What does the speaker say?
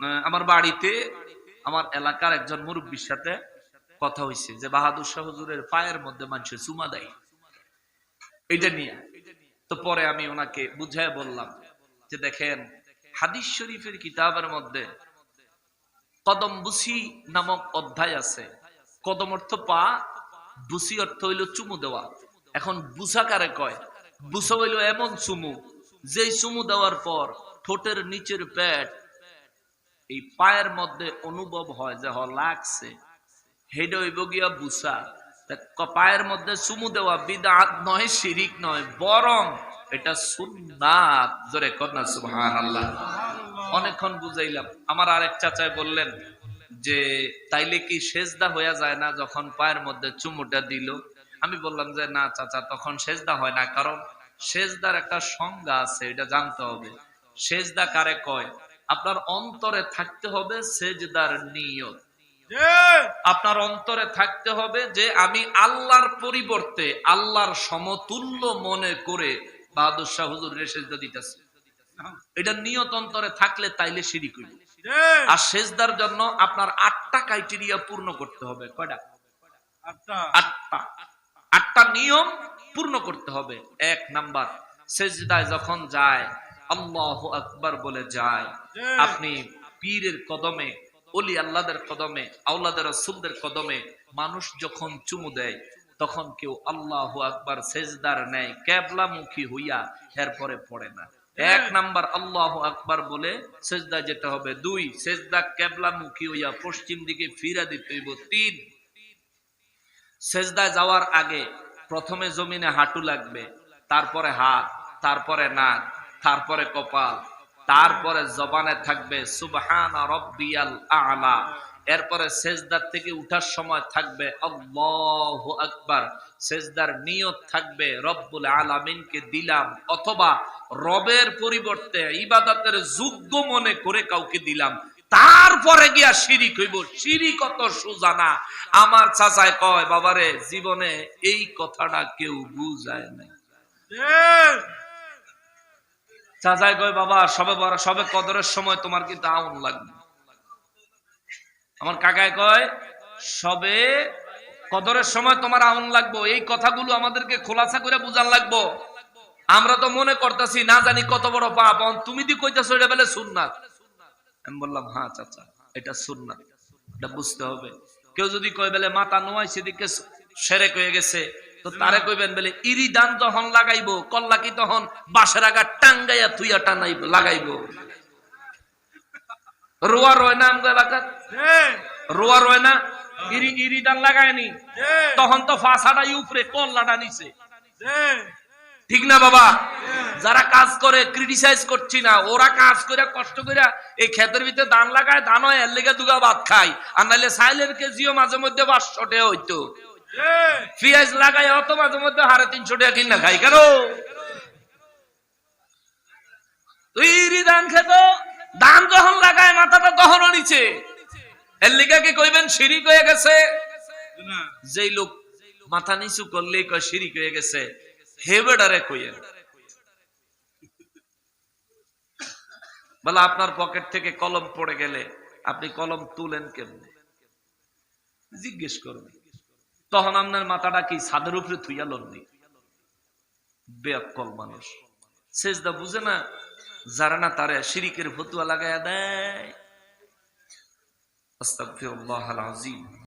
আমার বাড়িতে আমার এলাকার একজন মুরব্বীর সাথে কথা হয়েছে যে বাহাদুর শাহ হুজুরের পায়ের মধ্যে মানুষ চুমা দেয়। এটা নিয়ে। তো পরে আমি ওনাকে বুঝায় বললাম যে দেখেন, হাদিস শরীফের কিতাবের মধ্যে কদম বুসি নামক অধ্যায় আছে। কদম অর্থ পা, বুসি অর্থ হইল চুমু দেওয়া। এখন বুসা কারে কয়? বুসা হইল এমন চুমু, যেই চুমু দেওয়ার পর ঠোঁটের নিচের পেট এই পায়ের মধ্যে অনুভব হয় যে হ, লাগছে। হেডে হইব গিয়া বুসা। পায়ের মধ্যে চুমু দেওয়া বিদাত নয়, শিরিক নয়, বরং এটা সুন্নাত। অনেকক্ষণ বুঝাইলাম। আমার আরেক চাচাই বললেন যে, তাইলে কি সেজদা হয়ে যায় না যখন পায়ের মধ্যে চুমুটা দিল? আমি বললাম যে, না চাচা, তখন সেজদা হয় না। কারণ সেজদার একটা সংজ্ঞা আছে, এটা জানতে হবে। সেজদা কারে কয়? আপনার অন্তরে থাকতে হবে সেজদার নিয়ত। আপনার অন্তরে থাকতে হবে যে আমি আল্লাহর পরিবর্তে আল্লাহর সমতুল্য মনে করে বাহাদুর শাহ হুজুর সেজদা দিতেছে। এটা নিয়ত অন্তরে থাকলে তাইলে সিঁড়ি করবে আর সেজদার জন্য আপনার আটটা ক্রাইটেরিয়া পূর্ণ করতে হবে। কয়টা? আটটা। আটটা নিয়ম পূর্ণ করতে হবে। এক নাম্বার সেজদায় যখন যায় আল্লাহ আকবার বলে যায়। আপনি পীরের কদমে অলি আল্লাদের কদমে আউলাদের রসুলদের কদমে মানুষ যখন চুমু দেয় তখন কেউ আল্লাহ আকবার সেজদার নেয় ক্যাবলামুখী হইয়া এরপরে পড়ে না। এক নাম্বার আল্লাহ আকবার বলে সেজদা যেতে হবে দুই সেজদা ক্যাবলামুখী হইয়া পশ্চিম দিকে ফিরা দিতে হইব তিন। সেজদায় যাওয়ার আগে প্রথমে জমিনে হাঁটু লাগবে তারপরে হাত তারপরে নাক তারপরে কপাল, তারপরে জবানে থাকবে সুবহান রব্বিয়াল আলা। এরপরে সেজদার থেকে উঠার সময় থাকবে আল্লাহ আকবার। সেজদার নিয়ত থাকবে রব্বুল আলামিনকে দিলাম, অথবা রবের পরিবর্তে ইবাদতের যোগ্য মনে করে কাউকে দিলাম। তারপরে গিয়া শিরিক হইব। শিরিক কত সুজানা আমার চাচায় কয়, বাবারে, জীবনে এই কথাটা কেউ বুঝায় নাই। চাচায় কয়, বাবা, সবে বড়, সবে কদরের সময় তোমার কিন্তু আউন লাগবে। আমার কাকায় কয়, সবে কদরের সময় তোমার আউন লাগবো। এই কথাগুলো আমাদেরকে খোলাসা করে বুঝান লাগবো। আমরা তো মনে করতেছি, না জানি কত বড় পাপ। তুমি দি কইতেছো, এটা বলে সুন্নাত। আমি বললাম হ্যাঁ চাচা, এটা সুন্নাত। এটা বুঝতে হবে। কেউ যদি কয়, বলে মাথা নোয়াই সেদিকে সেরে কয়ে গেছে। তো তারে কইবেন বলে ইরি দান যখন লাগাইবো কল্লা কি তখন বাসের আগা টাঙ্গাইয়া লাগাইবো। রোয়া রয় না আমগো এলাকাত রোয়া রয় না? ইরি ইরি দান লাগায়নি তখন তো ফাঁসাটাই উপরে কল্লাটা নিচে। ঠিক না বাবা? যারা কাজ করে ক্রিটিসাইজ করছি না। ওরা কাজ করে কষ্ট করে এই ক্ষেতের ভিতরে ধান লাগায় ধান হয় এর লেগে দুগা ভাত খায়। আর নাহলে সাইলের কেজিও মাঝে মধ্যে পাঁচশো টাকা হইতো। পেঁয়াজ লাগাই অত মাঝে মধ্যে হারে তিনশো টাকা কিনা খাই কেন? তুই ধান খেত ধান যখন লাগায় মাথাটা তখনও নিচে। এর লেগে কি কইবেন শিরিক হয়ে গেছে? যেই লোক মাথা নিচু করলেই কয় শিরিক হয়ে গেছে। হেবেডারে কইয়েন। বলে আপনার পকেট থেকে কলম পড়ে গেলে আপনি কলম তুলেন কেমনে? জিজ্ঞেস করবেন তখন আপনার মাথাটা কি ছাদের উপরে থুইয়া লননি বেয়াক্কল মানুষ। সেজদা বুঝে না, যারা না তারা শিরিকের ফতুয়া লাগাইয়া দেয়। আস্তাগফিরুল্লাহ আল আজিম